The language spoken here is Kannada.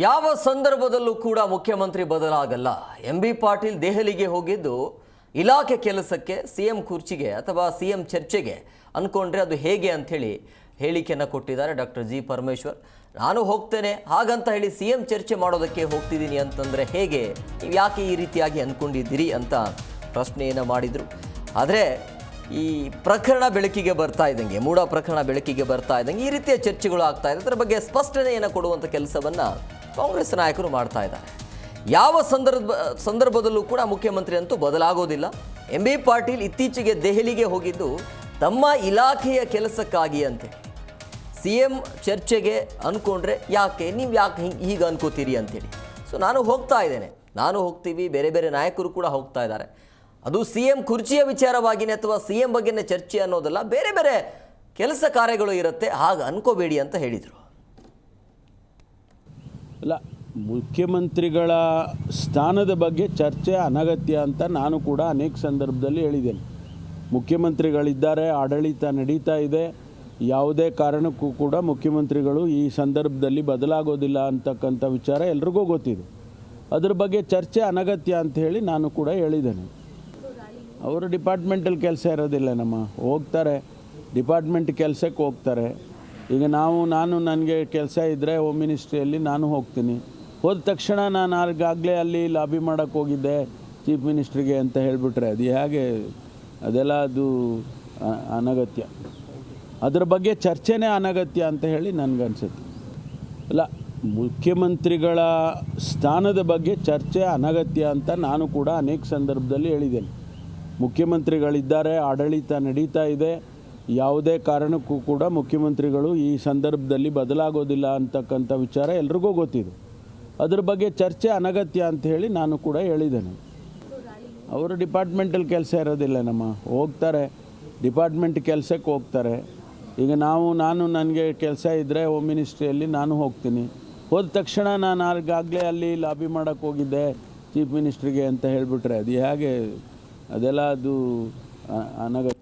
ಯಾವ ಸಂದರ್ಭದಲ್ಲೂ ಕೂಡ ಮುಖ್ಯಮಂತ್ರಿ ಬದಲಾಗಲ್ಲ. ಎಂ ಬಿ ಪಾಟೀಲ್ ದೆಹಲಿಗೆ ಹೋಗಿದ್ದು ಇಲಾಖೆ ಕೆಲಸಕ್ಕೆ ಸಿ ಎಂ ಕುರ್ಚಿಗೆ ಅಥವಾ ಸಿ ಎಂ ಚರ್ಚೆಗೆ ಅಂದ್ಕೊಂಡ್ರೆ ಅದು ಹೇಗೆ ಅಂಥೇಳಿ ಹೇಳಿಕೆಯನ್ನು ಕೊಟ್ಟಿದ್ದಾರೆ ಡಾಕ್ಟರ್ ಜಿ ಪರಮೇಶ್ವರ್. ನಾನು ಹೋಗ್ತೇನೆ, ಹಾಗಂತ ಹೇಳಿ ಸಿ ಎಂ ಚರ್ಚೆ ಮಾಡೋದಕ್ಕೆ ಹೋಗ್ತಿದ್ದೀನಿ ಅಂತಂದರೆ ಹೇಗೆ? ನೀವು ಯಾಕೆ ಈ ರೀತಿಯಾಗಿ ಅಂದ್ಕೊಂಡಿದ್ದೀರಿ ಅಂತ ಪ್ರಶ್ನೆಯನ್ನು ಮಾಡಿದರು. ಆದರೆ ಈ ಪ್ರಕರಣ ಬೆಳಕಿಗೆ ಬರ್ತಾ ಇದ್ದಂಗೆ ಮೂಢ ಪ್ರಕರಣ ಬೆಳಕಿಗೆ ಬರ್ತಾ ಇದ್ದಂಗೆ ಈ ರೀತಿಯ ಚರ್ಚೆಗಳು ಆಗ್ತಾ ಇದೆ. ಅದರ ಬಗ್ಗೆ ಸ್ಪಷ್ಟನೆಯನ್ನು ಕೊಡುವಂಥ ಕೆಲಸವನ್ನು ಕಾಂಗ್ರೆಸ್ ನಾಯಕರು ಮಾಡ್ತಾ ಇದ್ದಾರೆ. ಯಾವ ಸಂದರ್ಭ, ಸಂದರ್ಭದಲ್ಲೂ ಕೂಡ ಮುಖ್ಯಮಂತ್ರಿ ಅಂತೂ ಬದಲಾಗೋದಿಲ್ಲ. ಎಂ ಬಿ ಪಾಟೀಲ್ ಇತ್ತೀಚೆಗೆ ದೆಹಲಿಗೆ ಹೋಗಿದ್ದು ತಮ್ಮ ಇಲಾಖೆಯ ಕೆಲಸಕ್ಕಾಗಿ ಅಂತೆ. ಸಿ ಎಂ ಚರ್ಚೆಗೆ ಅಂದ್ಕೊಂಡ್ರೆ ಯಾಕೆ, ನೀವು ಯಾಕೆ ಹಿಂಗೆ ಹೀಗೆ ಅನ್ಕೋತೀರಿ ಅಂತೇಳಿ ಸೊ ನಾನು ಹೋಗ್ತಾ ಇದ್ದೇನೆ. ನಾನು ಹೋಗ್ತೀವಿ, ಬೇರೆ ಬೇರೆ ನಾಯಕರು ಕೂಡ ಹೋಗ್ತಾ ಇದ್ದಾರೆ. ಅದು ಸಿ ಎಂ ಕುರ್ಚಿಯ ವಿಚಾರವಾಗಿನೇ ಅಥವಾ ಸಿ ಎಂ ಬಗ್ಗೆನೇ ಚರ್ಚೆ ಅನ್ನೋದಲ್ಲ, ಬೇರೆ ಬೇರೆ ಕೆಲಸ ಕಾರ್ಯಗಳು ಇರುತ್ತೆ, ಹಾಗೆ ಅನ್ಕೋಬೇಡಿ ಅಂತ ಹೇಳಿದರು. ಅಲ್ಲ, ಮುಖ್ಯಮಂತ್ರಿಗಳ ಸ್ಥಾನದ ಬಗ್ಗೆ ಚರ್ಚೆ ಅನಗತ್ಯ ಅಂತ ನಾನು ಕೂಡ ಅನೇಕ ಸಂದರ್ಭದಲ್ಲಿ ಹೇಳಿದ್ದೇನೆ. ಮುಖ್ಯಮಂತ್ರಿಗಳಿದ್ದಾರೆ, ಆಡಳಿತ ನಡೀತಾ ಇದೆ. ಯಾವುದೇ ಕಾರಣಕ್ಕೂ ಕೂಡ ಮುಖ್ಯಮಂತ್ರಿಗಳು ಈ ಸಂದರ್ಭದಲ್ಲಿ ಬದಲಾಗೋದಿಲ್ಲ ಅಂತಕ್ಕಂಥ ವಿಚಾರ ಎಲ್ರಿಗೂ ಗೊತ್ತಿದೆ. ಅದ್ರ ಬಗ್ಗೆ ಚರ್ಚೆ ಅನಗತ್ಯ ಅಂತ ಹೇಳಿ ನಾನು ಕೂಡ ಹೇಳಿದ್ದೇನೆ. ಅವರು ಡಿಪಾರ್ಟ್ಮೆಂಟಲ್ಲಿ ಕೆಲಸ ಇರೋದಿಲ್ಲ ನಮ್ಮ. ಹೋಗ್ತಾರೆ, ಡಿಪಾರ್ಟ್ಮೆಂಟ್ ಕೆಲಸಕ್ಕೆ ಹೋಗ್ತಾರೆ. ಈಗ ನಾವು, ನಾನು ನನಗೆ ಕೆಲಸ ಇದ್ದರೆ ಹೋಮ್ ಮಿನಿಸ್ಟ್ರಿಯಲ್ಲಿ ನಾನು ಹೋಗ್ತೀನಿ. ಹೋದ ತಕ್ಷಣ ನಾನು ಆಗಾಗಲೇ ಅಲ್ಲಿ ಲಾಬಿ ಮಾಡೋಕ್ಕೆ ಹೋಗಿದ್ದೆ ಚೀಫ್ ಮಿನಿಸ್ಟ್ರಿಗೆ ಅಂತ ಹೇಳಿಬಿಟ್ರೆ. ಅದು ಹೇಗೆ, ಅದೆಲ್ಲ ಅದು ಅನಗತ್ಯ. ಅದರ ಬಗ್ಗೆ ಚರ್ಚೆನೇ ಅನಗತ್ಯ ಅಂತ ಹೇಳಿ ನನಗನ್ಸುತ್ತೆ ಅಲ್ಲ, ಮುಖ್ಯಮಂತ್ರಿಗಳ ಸ್ಥಾನದ ಬಗ್ಗೆ ಚರ್ಚೆ ಅನಗತ್ಯ ಅಂತ ನಾನು ಕೂಡ ಅನೇಕ ಸಂದರ್ಭದಲ್ಲಿ ಹೇಳಿದ್ದೇನೆ. ಮುಖ್ಯಮಂತ್ರಿಗಳಿದ್ದಾರೆ, ಆಡಳಿತ ನಡೀತಾ ಇದೆ. ಯಾವುದೇ ಕಾರಣಕ್ಕೂ ಕೂಡ ಮುಖ್ಯಮಂತ್ರಿಗಳು ಈ ಸಂದರ್ಭದಲ್ಲಿ ಬದಲಾಗೋದಿಲ್ಲ ಅಂತಕ್ಕಂಥ ವಿಚಾರ ಎಲ್ರಿಗೂ ಗೊತ್ತಿದೆ. ಅದ್ರ ಬಗ್ಗೆ ಚರ್ಚೆ ಅನಗತ್ಯ ಅಂತ ಹೇಳಿ ನಾನು ಕೂಡ ಹೇಳಿದ್ದೇನೆ. ಅವರು ಡಿಪಾರ್ಟ್ಮೆಂಟಲ್ಲಿ ಕೆಲಸ ಇರೋದಿಲ್ಲ ನಮ್ಮ, ಹೋಗ್ತಾರೆ. ಡಿಪಾರ್ಟ್ಮೆಂಟ್ ಕೆಲಸಕ್ಕೆ ಹೋಗ್ತಾರೆ. ಈಗ ನಾವು, ನಾನು ನನಗೆ ಕೆಲಸ ಇದ್ದರೆ ಹೋಮ್ ಮಿನಿಸ್ಟ್ರಿಯಲ್ಲಿ ನಾನು ಹೋಗ್ತೀನಿ. ಹೋದ ತಕ್ಷಣ ನಾನು ಆಗಾಗಲೇ ಅಲ್ಲಿ ಲಾಬಿ ಮಾಡೋಕ್ಕೆ ಹೋಗಿದ್ದೆ ಚೀಫ್ ಮಿನಿಸ್ಟ್ರಿಗೆ ಅಂತ ಹೇಳಿಬಿಟ್ರೆ ಅದು ಹೇಗೆ, ಅದೆಲ್ಲ ಅದು ಅನಗತ್ಯ.